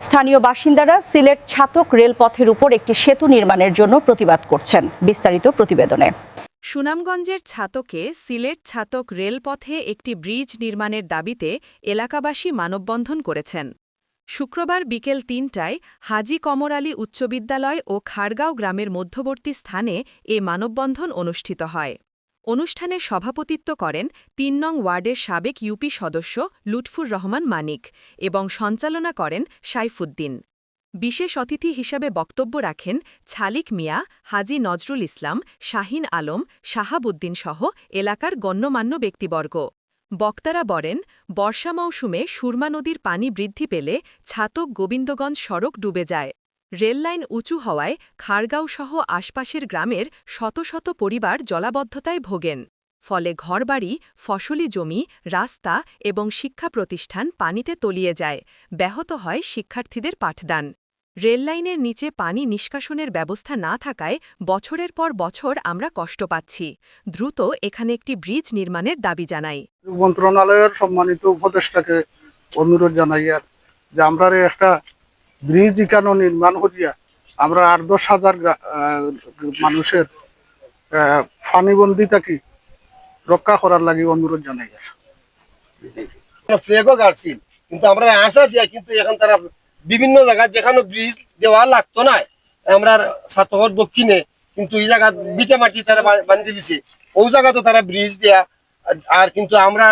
স্থানীয় বাসিন্দারা সিলেট ছাতক রেলপথের উপর একটি সেতু নির্মাণের জন্য প্রতিবাদ করছেন। বিস্তারিত প্রতিবেদনে। সুনামগঞ্জের ছাতকে সিলেট ছাতক রেলপথে একটি ব্রিজ নির্মাণের দাবিতে এলাকাবাসী মানববন্ধন করেছেন। শুক্রবার বিকেল তিনটায় হাজি কমর আলী উচ্চ বিদ্যালয় ও খাড়গাঁও গ্রামের মধ্যবর্তী স্থানে এ মানববন্ধন অনুষ্ঠিত হয়। অনুষ্ঠানে সভাপতিত্ব করেন তিন নং ওয়ার্ডের সাবেক ইউপি সদস্য লুৎফুর রহমান মানিক এবং সঞ্চালনা করেন সাইফুদ্দিন। বিশেষ অতিথি হিসাবে বক্তব্য রাখেন ছালিক মিয়া, হাজি নজরুল ইসলাম, শাহিন আলম, শাহাবুদ্দিন সহ এলাকার গণ্যমান্য ব্যক্তিবর্গ। বক্তারা বলেন, বর্ষা মৌসুমে সুরমা নদীর পানি বৃদ্ধি পেলে ছাতক গোবিন্দগঞ্জ সড়ক ডুবে যায়। রেললাইন উঁচু হওয়ায় খাড়গাঁও সহ আশপাশের গ্রামের শত শত পরিবার জলাবদ্ধতায় ভোগেন। ফলে ঘরবাড়ি, ফসলি জমি, রাস্তা এবং শিক্ষা প্রতিষ্ঠান পানিতে তলিয়ে যায়। ব্যাহত হয় শিক্ষার্থীদের পাঠদান। রেললাইনের নিচে পানি নিষ্কাশনের ব্যবস্থা না থাকায় বছরের পর বছর আমরা কষ্ট পাচ্ছি। দ্রুত এখানে একটি ব্রিজ নির্মাণের দাবি জানাই। মন্ত্রণালয়ের সম্মানিত উপদেষ্টাকে অনুরোধ জানাই আর যে আমরা একটা ব্রিজ ইকানো নির্মাণ করিয়া আমরা আট দশ হাজার মানুষের ফানিবন্দি থাকি রক্ষা করার লাগে অনুরোধ জানাই গাড়ছিল কিন্তু আমরা আশা দিয়া কিন্তু এখন তারা বিভিন্ন জায়গায় যেখানে ব্রিজ দেওয়া লাগতো না, আমরা সাতহর দক্ষিণে, কিন্তু এই জায়গা বিটা মাটি তারা বান্ধি দিছে, ওই জায়গা তো তারা ব্রিজ দেয়া, আর কিন্তু আমরা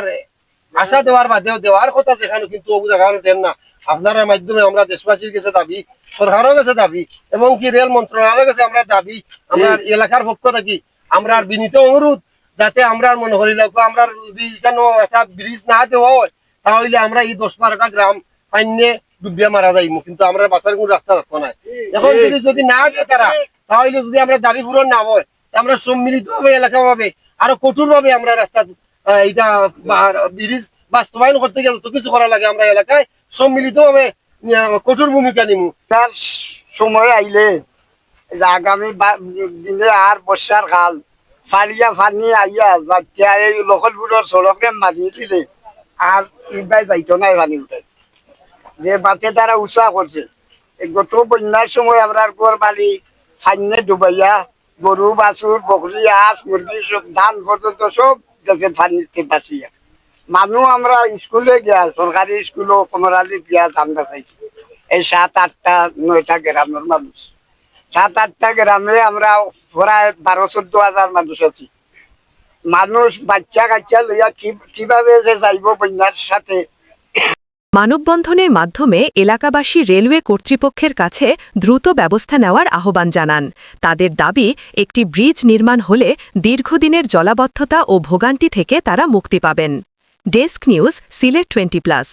আশা দেওয়ার বাদেও দেওয়ার কথা যেখানে কিন্তু ওই জায়গা দেন না। আপনার মাধ্যমে আমরা দেশবাসীর কাছে দাবি সরকারের কাছে দাবি এবং কি রেল মন্ত্রণালয়ের কাছে আমরা দাবি আমরা এলাকার পক্ষ থাকি আমরা বিনীত অনুরোধ যাতে আমরা মনে করি আমরা যদি এখানে একটা ব্রিজ না দেওয়া হয় তাহলে আমরা এই দশ বারোটা গ্রাম পাইনে ডুবিয়া মারা যাইব। কিন্তু আমরা বাঁচার কোন রাস্তা থাকতো না এখন যদি যদি না দেয় তারা তাহলে যদি আমরা দাবি পূরণ না হয় আমরা সম্মিলিত ভাবে এলাকা ভাবে আরও কঠোর ভাবে আমরা রাস্তা এইটা ব্রিজ বাস্তবায়ন করতে গেলে তো কিছু করা লাগে আমরা এলাকায়। সম্মিলিত ভাবে কঠোর ভূমিকা নিব তার সময় আইলে আগামী দিনে আর বর্ষার কাল ফালিয়া ফানি আইয়া এই লখলপুরের সড়কে মারি দিলে আর ইবাই যাইতো নাই পানি উঠে যে বাতে তারা উৎসাহ করছে। গত বন্যার সময় আমরা ঘর বাড়ি ফাইনে ডুবাইয়া, গরু, বাছুর, বকরি, হাঁস, মুরগি সব, ধান পর্যন্ত সব গেছে ফানিতে বাঁচিয়া মানুষ আমরা স্কুলে গিয়া সরকারি স্কুলও কমরালি গিয়া ধান্দা চাইছি এই সাত আটটা নয়টা গ্রামের মানুষ সাত আটটা গ্রামে আমরা প্রায় বারো চোদ্দ হাজার মানুষ আছি। মানুষ বাচ্চা কাচ্চা লইয়া কীভাবে যে যাইব বন্যার সাথে? মানববন্ধনের মাধ্যমে এলাকাবাসী রেলওয়ে কর্তৃপক্ষের কাছে দ্রুত ব্যবস্থা নেওয়ার আহ্বান জানান। তাদের দাবি, একটি ব্রিজ নির্মাণ হলে দীর্ঘদিনের জলাবদ্ধতা ও ভোগান্তি থেকে তারা মুক্তি পাবেন। desk news Sylhet twenty plus